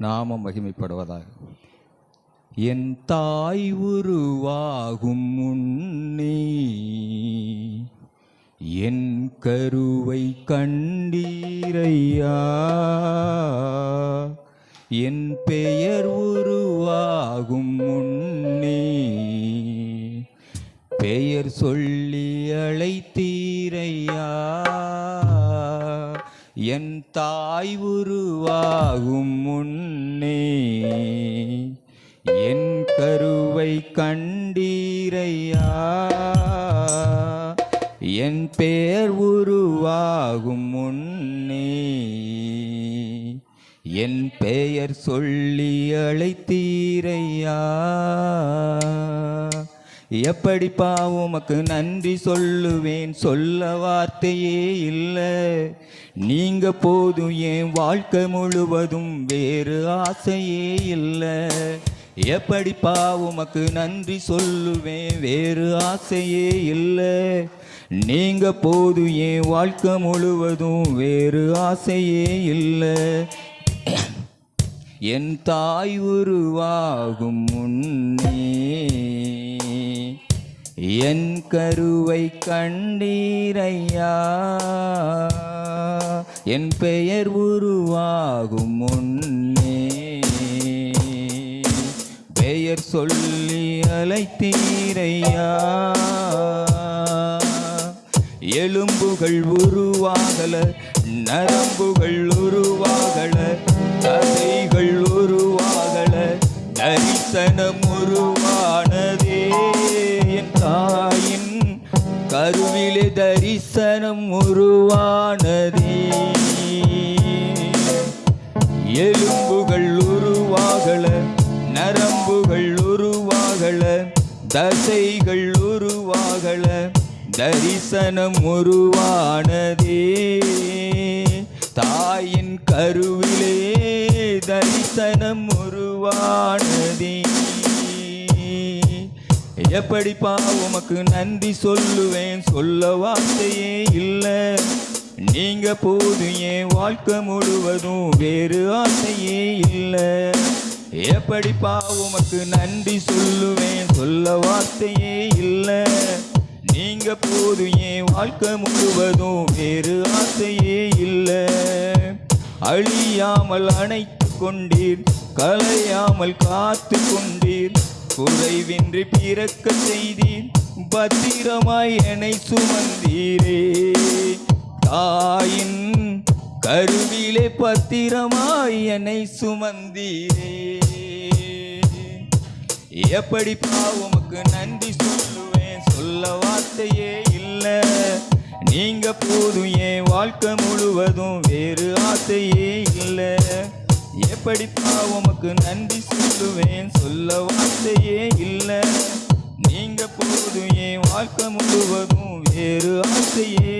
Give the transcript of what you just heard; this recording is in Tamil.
நாமம் மகிமைப்படுவதாக. என் தாய் உருவாகும் முன்னே என் கருவை கண்டீரையா? என் பெயர் உருவாகும் முன்னே பெயர் சொல்லி அழைத்தீரையா? என் தாய் உருவாகும் முன்னே என் கருவை கண்டீரையா? என் பெயர் உருவாகும் முன்னே என் பெயர் சொல்லி அழைத்தீரையா? எப்படி உமக்கு நன்றி சொல்லுவேன்? சொல்ல வார்த்தையே இல்லை. நீங்க போதும் என் வாழ்க்கை முழுவதும் வேறு ஆசையே இல்லை. எப்படி உமக்கு நன்றி சொல்லுவேன்? வேறு ஆசையே இல்லை. நீங்க போதும் என் வாழ்க்கை முழுவதும் வேறு ஆசையே இல்லை. என் தாய் உருவாகும் முன்னே என் கருவை கண்டீரையா? என் பெயர் உருவாகும் முன்னே. பெயர் சொல்லி அலைத்தீரையா எலும்புகள் உருவாகல நரம்புகள் உருவாகல கதைகள் உருவாகல தரிசனம் உருவானதே. தாயின் கருவிலே தரிசனம் உருவானதே. எலும்புகள் உருவாகல நரம்புகள் உருவாகல தசைகள் உருவாகல தரிசனம் உருவானதே. தாயின் கருவிலே தரிசனம் உருவானதே. எப்படிப்பா உமக்கு நன்றி சொல்லுவேன்? சொல்ல வார்த்தையே இல்லை. நீங்க போதும் என் வாழ்க்கை முழுவதும் வேறு ஆசையே இல்லை. எப்படிப்பா உமக்கு நன்றி சொல்லுவேன்? சொல்ல வார்த்தையே இல்லை. நீங்க போதும் என் வாழ்க்கை முழுவதும் வேறு ஆசையே இல்லை. அழியாமல் அணைத்து கொண்டீர் கலையாமல் காத்து கொண்டீர். குறைவின்றி பிறக்க செய்தீர் பத்திரமாய் என்னை சுமந்தீரே. தாயின் கருவிலே பத்திரமாய் என்னை சுமந்தீரே. எப்படி பாவமுக்கு நன்றி சொல்லுவேன் சொல்ல வார்த்தையே இல்லை. நீங்க போதும் என் வாழ்க்கை முழுவதும் வேறு ஆசையே இல்லை. எப்படி உமக்கு நன்றி சொல்லுவேன்? சொல்ல வார்த்தையே இல்லை. நீங்க போதும் என் வாழ்க்கை முழுவதும் வேறு ஆசையே